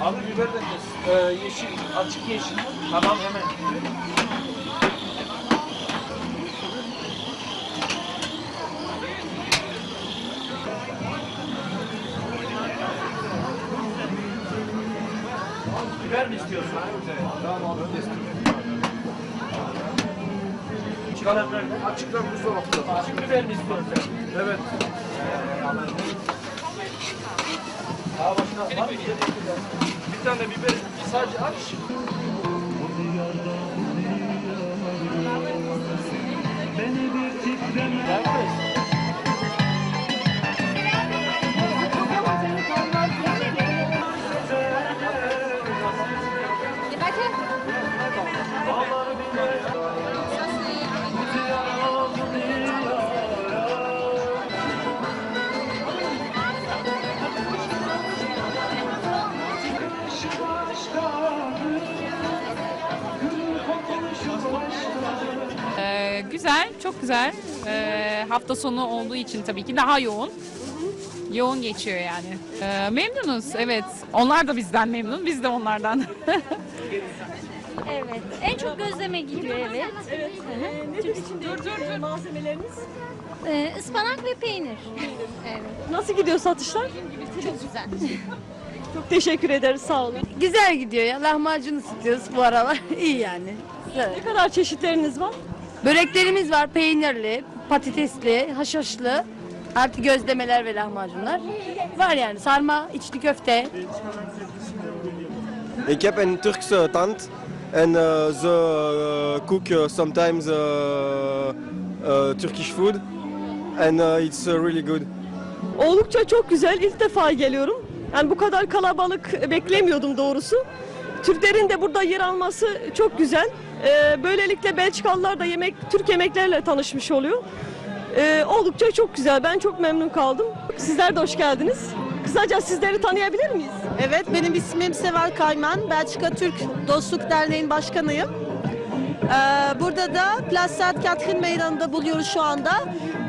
Abi biber de ee, yeşil, açık yeşil. Tamam hemen. Biber mi istiyorsun? Tamam abi. Çıkalım nerede? Açıklar buzdolapta. Açık biber mi istiyorsun? Evet. Bir tane biber sadece aç. Ee, güzel, çok güzel. Ee, hafta sonu olduğu için tabii ki daha yoğun. Yoğun geçiyor yani. Ee, memnunuz, evet. Onlar da bizden memnun, biz de onlardan. Evet. En çok gözleme gidiyor evet. Evet. Ee, nedir içinde malzemeleriniz? Ee, ıspanak ve peynir. Evet. Nasıl gidiyor satışlar? Çok güzel. Çok teşekkür ederiz. Sağ olun. Güzel gidiyor ya. Lahmacun ısıtıyoruz bu aralar. İyi yani. Güzel. Ne kadar çeşitleriniz var? Böreklerimiz var. Peynirli, patatesli, haşhaşlı. Artı gözlemeler ve lahmacunlar. Var yani. Sarma, içli köfte. Ik heb een Turkse tante en eh, ze eh, cook eh, sometimes eh, eh, Turkish food and eh, it's eh, really good. Oldukça çok güzel. İlk defa geliyorum. Yani bu kadar kalabalık beklemiyordum doğrusu. Türklerin de burada yer alması çok güzel. Ee, böylelikle Belçikalılar da yemek, Türk yemekleriyle tanışmış oluyor. Ee, oldukça çok güzel. Ben çok memnun kaldım. Sizler de hoş geldiniz. Kısaca sizleri tanıyabilir miyiz? Evet, benim ismim Seval Kayman. Belçika Türk Dostluk Derneği'nin başkanıyım. Ee, burada da Place Saint Catherine Meydanı'nda buluyoruz şu anda.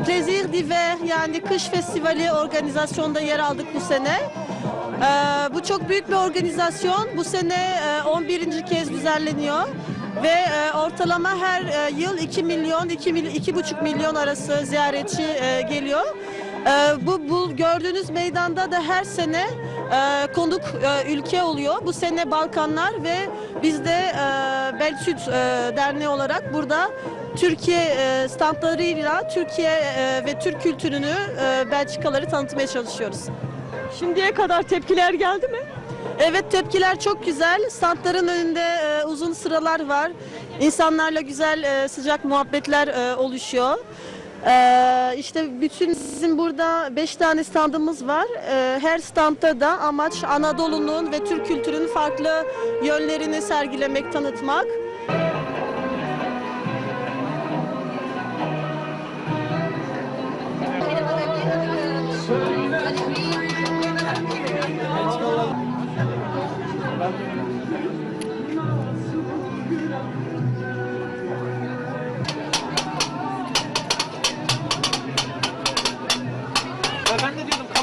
Plaisir d'hiver yani kış festivali organizasyonda yer aldık bu sene. Ee, bu çok büyük bir organizasyon. Bu sene e, 11. kez düzenleniyor. Ve e, ortalama her e, yıl 2 milyon, 2 milyon, 2,5 milyon arası ziyaretçi e, geliyor. E, bu, bu gördüğünüz meydanda da her sene e, konuk e, ülke oluyor. Bu sene Balkanlar ve biz de e, Belsüd e, Derneği olarak burada Türkiye e, standlarıyla Türkiye e, ve Türk kültürünü e, Belçikaları tanıtmaya çalışıyoruz. Şimdiye kadar tepkiler geldi mi? Evet tepkiler çok güzel. Standların önünde e, uzun sıralar var. İnsanlarla güzel e, sıcak muhabbetler e, oluşuyor. E, işte bütün bizim burada beş tane standımız var. E, her standta da amaç Anadolu'nun ve Türk kültürünün farklı yönlerini sergilemek, tanıtmak.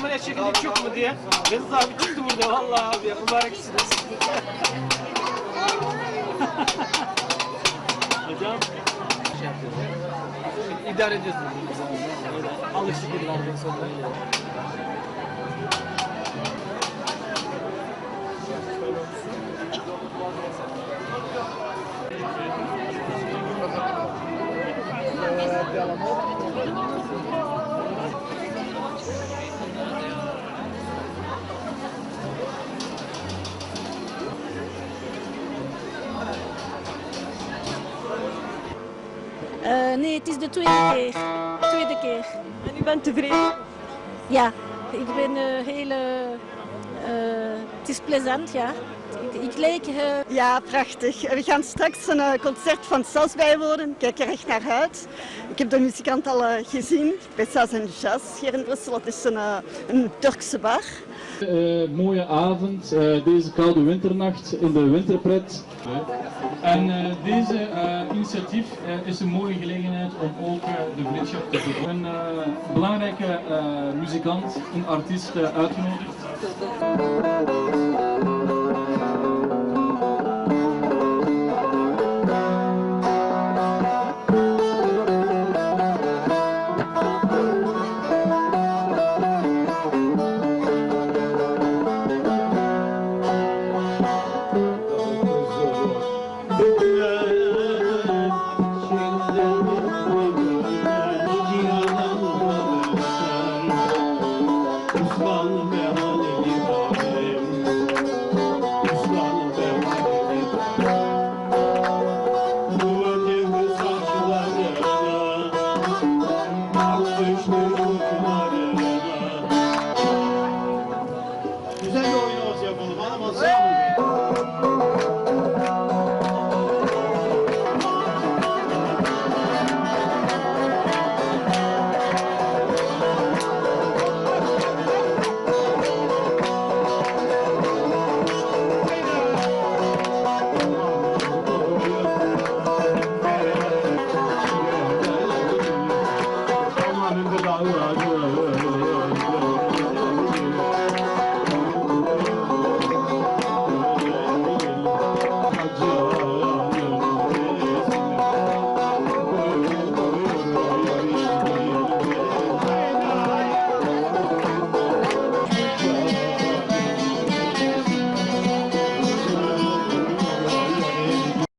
Kameraya çekilip yok mu diye. Yıldız abi çıktı burada vallahi abi mübareksiniz. Hocam şey yapıyoruz. İdare ediyorsunuz. Öyle Alıştık yıllardan sonra. Eh, nee, het is de tweede keer. Tweede keer. En u bent tevreden? Ja, ik ben eh, heel. eh, eh, het is plezant, ja. Ik, ik leek. Ja, prachtig. We gaan straks een concert van Sas bijwonen. Ik kijk er echt naar uit. Ik heb de muzikant al gezien bij Sas en Jazz hier in Brussel. Het is een, een Turkse bar. Eh, mooie avond, eh, deze koude winternacht in de winterpret. En eh, deze initiatief is een mooie gelegenheid om ook de vriendschap te zoeken. Een belangrijke muzikant, een artiest uitgenodigd. 过来